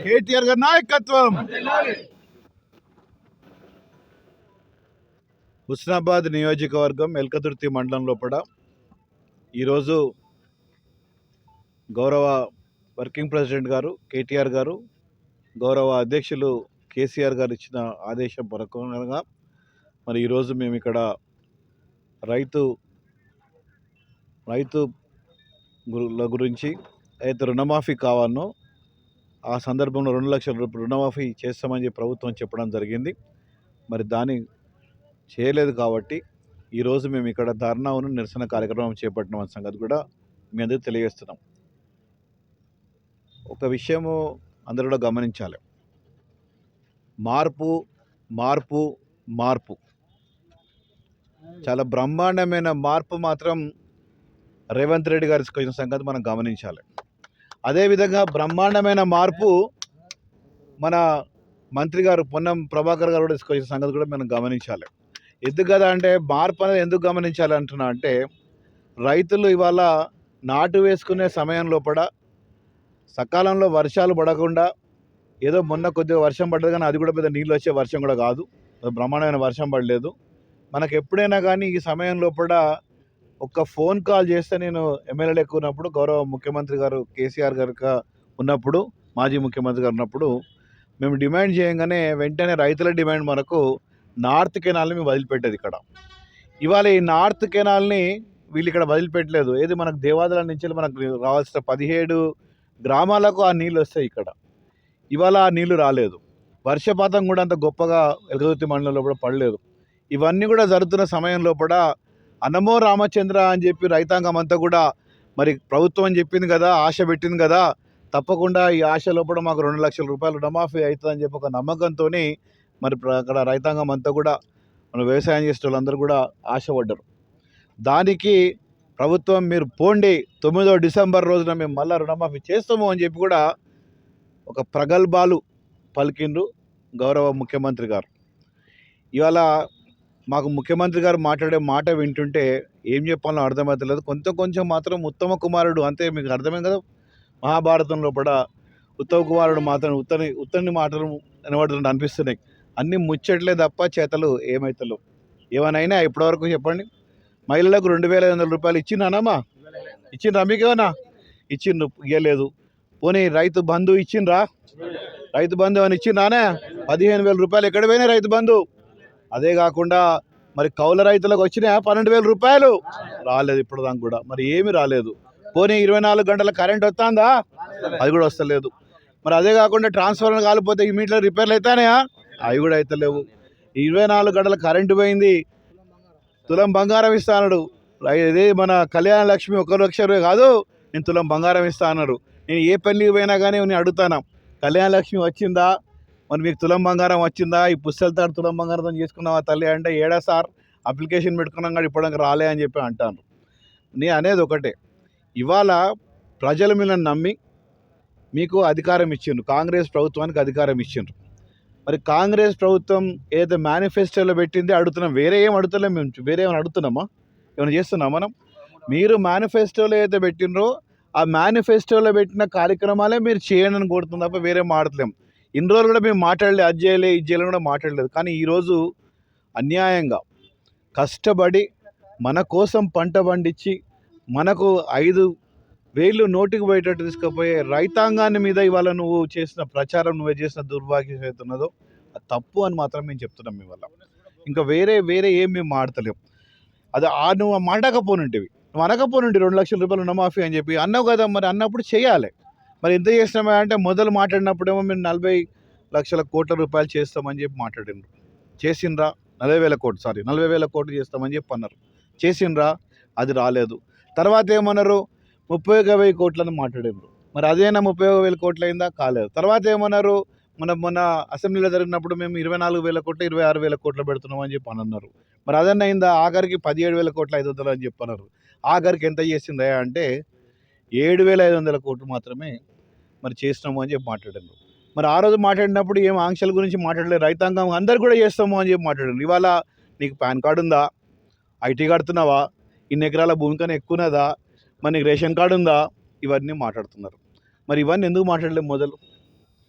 కేటీఆర్ గారి నాయకత్వం. హుస్నాబాద్ నియోజకవర్గం ఎల్కతుర్తి మండలం లోపల ఈరోజు గౌరవ వర్కింగ్ ప్రెసిడెంట్ గారు కేటీఆర్ గారు గౌరవ అధ్యక్షులు కేసీఆర్ గారు ఇచ్చిన ఆదేశం ప్రకారంగా మరి ఈరోజు మేము ఇక్కడ రైతు రైతు గురించి అయితే రుణమాఫీ కావాలనో ఆ సందర్భంలో రెండు లక్షల రూపాయలు రుణమాఫీ చేస్తామని చెప్పి ప్రభుత్వం చెప్పడం జరిగింది. మరి దాన్ని చేయలేదు కాబట్టి ఈరోజు మేము ఇక్కడ ధర్నాను నిరసన కార్యక్రమం చేపట్టిన అనే సంగతి కూడా మీ అందరికీ తెలియజేస్తున్నాం. ఒక విషయము అందరూ కూడా గమనించాలి. మార్పు మార్పు మార్పు. చాలా బ్రహ్మాండమైన మార్పు మాత్రం రేవంత్ రెడ్డి గారి వచ్చిన సంగతి మనం గమనించాలి. అదేవిధంగా బ్రహ్మాండమైన మార్పు మన మంత్రి గారు పొన్నం ప్రభాకర్ గారు కూడా తీసుకొచ్చిన సంగతి కూడా మనం గమనించాలి. ఎందుకు కదా అంటే మార్పు అనేది ఎందుకు గమనించాలి అంటున్నా అంటే రైతులు ఇవాళ నాటు వేసుకునే సమయం లోపల సకాలంలో వర్షాలు పడకుండా ఏదో మొన్న కొద్దిగా వర్షం పడ్డది కానీ అది కూడా పెద్ద నీళ్ళు వచ్చే వర్షం కూడా కాదు. బ్రహ్మాండమైన వర్షం పడలేదు. మనకు ఎప్పుడైనా కానీ ఈ సమయం లోపల ఒక్క ఫోన్ కాల్ చేస్తే నేను ఎమ్మెల్యేలు ఎక్కువ ఉన్నప్పుడు గౌరవ ముఖ్యమంత్రి గారు కేసీఆర్ గారు ఉన్నప్పుడు మాజీ ముఖ్యమంత్రి గారు ఉన్నప్పుడు మేము డిమాండ్ చేయగానే వెంటనే రైతుల డిమాండ్ మనకు నార్త్ కెనాల్ని మేము వదిలిపెట్టేది ఇక్కడ. ఇవాళ ఈ నార్త్ కెనాల్ని వీళ్ళు ఇక్కడ వదిలిపెట్టలేదు. ఏది మనకు దేవాదాల నుంచి మనకు రావాల్సిన పదిహేడు గ్రామాలకు ఆ నీళ్ళు వస్తాయి ఇక్కడ. ఇవాళ ఆ నీళ్ళు రాలేదు. వర్షపాతం కూడా అంత గొప్పగా ఎలుగుతుతి మండలంలో కూడా పడలేదు. ఇవన్నీ కూడా జరుగుతున్న సమయం లోపల అనమో రామచంద్ర అని చెప్పి రైతాంగం అంతా కూడా మరి ప్రభుత్వం చెప్పింది కదా ఆశ పెట్టింది కదా తప్పకుండా ఈ ఆశ లోపల మాకు రెండు లక్షల రూపాయలు రుణమాఫీ అవుతుందని చెప్పి ఒక నమ్మకంతో మరి ప్ర- అక్కడ రైతాంగం అంతా కూడా మన వ్యవసాయం చేసే వాళ్ళందరూ కూడా ఆశపడ్డారు. దానికి ప్రభుత్వం మీరు పోండి తొమ్మిదో డిసెంబర్ రోజున మేము మళ్ళీ రుణమాఫీ చేస్తాము అని చెప్పి కూడా ఒక ప్రగల్భాలు పలికిండ్రు గౌరవ ముఖ్యమంత్రి గారు. ఇవాళ మాకు ముఖ్యమంత్రి గారు మాట్లాడే మాట వింటుంటే ఏం చెప్పాలో అర్థమవుతలేదు. కొంత కొంచెం మాత్రం ఉత్తమ కుమారుడు అంతే మీకు అర్థమే కదా? మహాభారతంలో కూడా ఉత్తమ కుమారుడు మాత్రం ఉత్తని ఉత్తని మాటలు వినబడుతుంటే అనిపిస్తున్నాయి. అన్నీ ముచ్చట్లే తప్ప చేతలు ఏమైతలేవు. ఏమైనా ఇప్పటివరకు చెప్పండి. మహిళలకు రెండు వేల ఐదు వందల రూపాయలు ఇచ్చినానమ్మా ఇచ్చిండ్రా మీకేమన్నా ఇచ్చిండ్రు ఇవ్వలేదు పోనీ రైతు బంధు ఇచ్చిండ్రా? రైతు బంధు అని ఇచ్చిండ్రానే? పదిహేను వేల రూపాయలు ఎక్కడ పోయినాయి రైతు బంధు? అదే కాకుండా మరి కౌల రైతులకు వచ్చినాయా? పన్నెండు వేల రూపాయలు. రాలేదు ఇప్పుడు దానికి కూడా. మరి ఏమీ రాలేదు. పోనీ ఇరవై నాలుగు గంటల కరెంట్ వస్తుందా? అది కూడా వస్తలేదు. మరి అదే కాకుండా ట్రాన్స్ఫార్మర్ కాలిపోతే ఇమీడియట్గా రిపేర్లు అవుతాయా అవి కూడా అవుతలేవు ఇరవై నాలుగు గంటల కరెంటు పోయింది. తులం బంగారం ఇస్తా అన్నాడు. ఇదే మన కళ్యాణ లక్ష్మి ఒక లక్ష కాదు. నేను తులం బంగారం ఇస్తా అన్నాడు. నేను ఏ పెళ్ళికి పోయినా కానీ నేను అడుగుతాను? కళ్యాణ లక్ష్మి వచ్చిందా? మరి మీకు తులం బంగారం వచ్చిందా? ఈ పుస్తలతో తులం బంగారంతో చేసుకున్నావా తల్లి అంటే ఏడా సార్ అప్లికేషన్ పెట్టుకున్నాం కానీ ఇప్పటికి రాలే అని చెప్పి అంటాను నేను అనేది ఒకటే. ఇవాళ ప్రజలు మిమ్మల్ని నమ్మి మీకు అధికారం ఇచ్చిండ్రు. కాంగ్రెస్ ప్రభుత్వానికి అధికారం ఇచ్చిండ్రు. మరి కాంగ్రెస్ ప్రభుత్వం ఏదైతే మేనిఫెస్టోలో పెట్టింది అడుగుతున్నాం. వేరే ఏం అడుగుతలేం మేము వేరే ఏమైనా అడుగుతున్నామా? ఏమైనా చేస్తున్నాం మనం? మీరు మేనిఫెస్టోలో ఏదైతే పెట్టినరో ఆ మేనిఫెస్టోలో పెట్టిన కార్యక్రమాలే మీరు చేయండి అని కోరుతుంది తప్ప వేరే మాట్లాడలేం. ఇన్ని రోజులు కూడా మేము మాట్లాడలేదు అది చేయలే ఇది చేయలే కూడా మాట్లాడలేదు. కానీ ఈరోజు అన్యాయంగా కష్టపడి మన కోసం పంట పండించి మనకు ఐదు వేలు నోటికి పోయేటట్టు తీసుకుపోయే రైతాంగాన్ని మీద ఇవాళ నువ్వు చేసిన ప్రచారం నువ్వే చేసిన దుర్భాగ్యం అవుతున్నదో అది తప్పు అని మాత్రం మేము చెప్తున్నాం ఇవాళ ఇంకా వేరే వేరే ఏం మేము మాడతలేం అది ఆ నువ్వు మాటకపోనుంటివి నువ్వు అనకపోనుంటి రెండు లక్షల రూపాయలు రుణమాఫీ అని చెప్పి. అన్నావు కదా మరి అన్నప్పుడు చేయాలి. మరి ఎంత చేసినామా అంటే మొదలు మాట్లాడినప్పుడేమో మేము నలభై లక్షల కోట్ల రూపాయలు చేస్తామని చెప్పి మాట్లాడిండ్రు. చేసిండ్రా? నలభై వేల కోట్లు సారీ నలభై వేల కోట్లు చేస్తామని చెప్పి అన్నారు. చేసిండ్రా? అది రాలేదు. తర్వాత ఏమన్నారు? ముప్పై ఒక వెయ్యి కోట్లని మాట్లాడిండ్రు. మరి అదేనా ముప్పై ఒక వేల కోట్లు అయిందా? కాలేదు. తర్వాత ఏమన్నారు? మన మొన్న అసెంబ్లీలో జరిగినప్పుడు మేము ఇరవై నాలుగు వేల కోట్లు ఇరవై ఆరు వేల కోట్లు పెడుతున్నాం అని చెప్పి అని అన్నారు. మరి అదన్నా అయిందా? ఆఖరికి పదిహేడు వేల కోట్లు ఐదు వందలు అని చెప్పి అన్నారు. ఆఖరికి ఎంత చేసిందా అంటే ఏడు వేల ఐదు వందల కోట్లు మాత్రమే మరి చేసినాము అని చెప్పి మాట్లాడారు. మరి ఆ రోజు మాట్లాడినప్పుడు ఏం ఆంక్షల గురించి మాట్లాడలేదు. రైతాంగం అందరు కూడా చేస్తాము అని చెప్పి మాట్లాడారు. ఇవాళ నీకు పాన్ కార్డు ఉందా? ఐటీ కడుతున్నావా? ఇన్ని ఎకరాల భూమి కన్నా ఎక్కువ ఉన్నదా మరి నీకు రేషన్ కార్డు ఉందా? ఇవన్నీ మాట్లాడుతున్నారు. మరి ఇవన్నీ ఎందుకు మాట్లాడలేదు మొదలు?